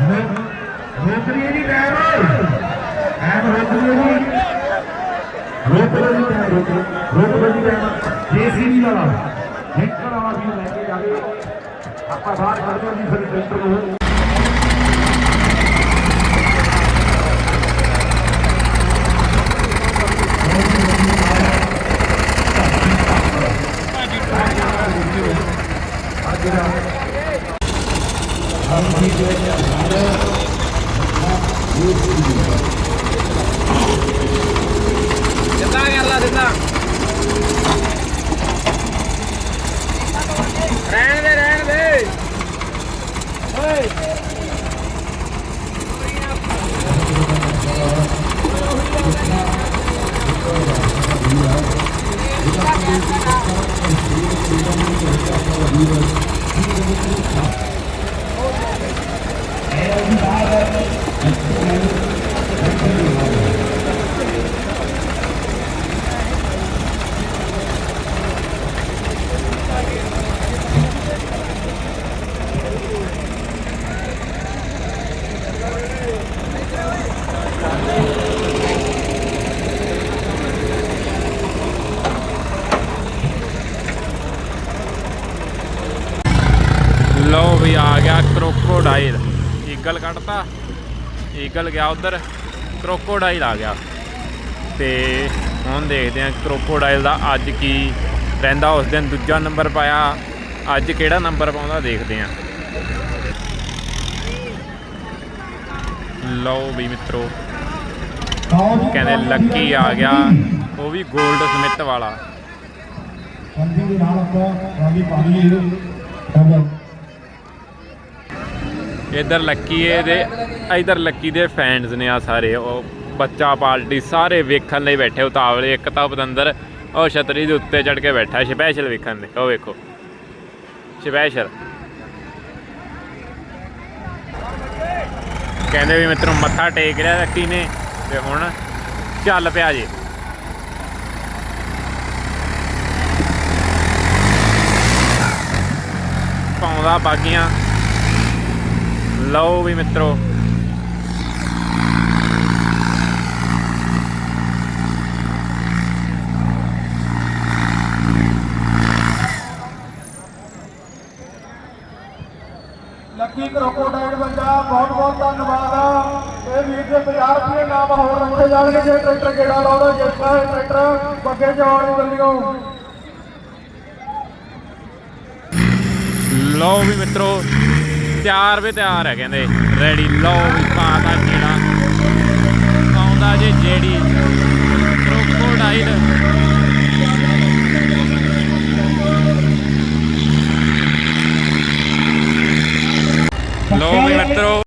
रोकरिएनी driver एम रोकरिएनी रोकरिएनी ड्राइवर रोकरिएनी ड्राइवर जेसीबी वाला। भयंकर आवाज़ में लेके जावे आपका बाहर कर दो जी, फिर ट्रैक्टर को Thank you. ਜੀ ਫਿਰ ਟੈਂਟਰ ਨੂੰ ਸਿੱਧਾ ਰਹਿਣ ਦੇ ਰਹਿਣ ਦੇ ਓਏ लो भी आ गया क्रोकोडाइल ਈਗਲ ਕੱਢਤਾ ਈਗਲ ਗਿਆ ਉਧਰ ਕ੍ਰੋਕੋਡਾਈਲ ਆ ਗਿਆ। ਤੇ ਹੁਣ ਦੇਖਦੇ ਹਾਂ ਕ੍ਰੋਕੋਡਾਈਲ ਦਾ ਅੱਜ ਕੀ ਰਹਿੰਦਾ, ਉਸ ਦਿਨ ਦੂਜਾ ਨੰਬਰ ਪਾਇਆ, ਅੱਜ ਕਿਹੜਾ ਨੰਬਰ ਪਾਉਂਦਾ ਦੇਖਦੇ ਹਾਂ। ਲਓ ਵੀ ਮਿੱਤਰੋ ਕਹਿੰਦੇ ਲੱਕੀ ਆ ਗਿਆ, ਉਹ ਵੀ 골ਡ ਸਮਿਤ ਵਾਲਾ। ਸੰਧੀ ਦੇ ਨਾਲ ਆਪਾਂ ਰਾਵੀ ਪਾਣੀ ਡਬਲ ਇਧਰ ਲੱਕੀ ਏ ਦੇ ਇਧਰ ਲੱਕੀ ਦੇ ਫੈਨਸ ਨੇ ਆ ਸਾਰੇ, ਉਹ ਬੱਚਾ ਪਾਰਟੀ ਸਾਰੇ ਵੇਖਣ ਲਈ ਬੈਠੇ, ਉਤਾਵਲੇ, ਇੱਕ ਤਾਂ ਪਤੰਦਰ ਉਹ ਛਤਰੀ ਦੇ ਉੱਤੇ ਚੜ ਕੇ ਬੈਠਾ ਸਪੈਸ਼ਲ ਵੇਖਣ ਦੇ ਉਹ ਵੇਖੋ। ਸਪੈਸ਼ਲ ਕਹਿੰਦੇ ਵੀ ਮਿੱਤਰੋਂ ਮੱਥਾ ਟੇਕ ਰਿਹਾ ਲੱਕੀ ਨੇ, ਤੇ ਹੁਣ ਚੱਲ ਪਿਆ ਜੀ। ਪਾਉਂਦਾ ਬਾਗੀਆਂ। ਲਓ ਵੀ ਮਿੱਤਰੋ ਲੱਕੀ ਕਰੋਕੋਡਾਈਲ ਬੰਦਾ ਬਹੁਤ ਬਹੁਤ ਧੰਨਵਾਦ ਇਹ ਵੀਰ ਦੇ 50 ਰੁਪਏ ਨਾਮ ਹੋਰ ਰੱਖੇ ਜਾਣਗੇ ਜੇ ਟਰੈਕਟਰ ਕਿਹੜਾ ਲਾਉਣਾ ਜਿੱਤਾ ਇਹ ਟਰੈਕਟਰ ਬੱਗੇ ਜਾਣ ਦੀ ਗੱਲੀਓ ਲਓ ਵੀ ਮਿੱਤਰੋ ਤਿਆਰ ਵੀ ਤਿਆਰ ਹੈ ਕਹਿੰਦੇ ਰੈਡੀ ਲਓ ਵੀ ਪਾਤਾ ਜਿਹੜਾ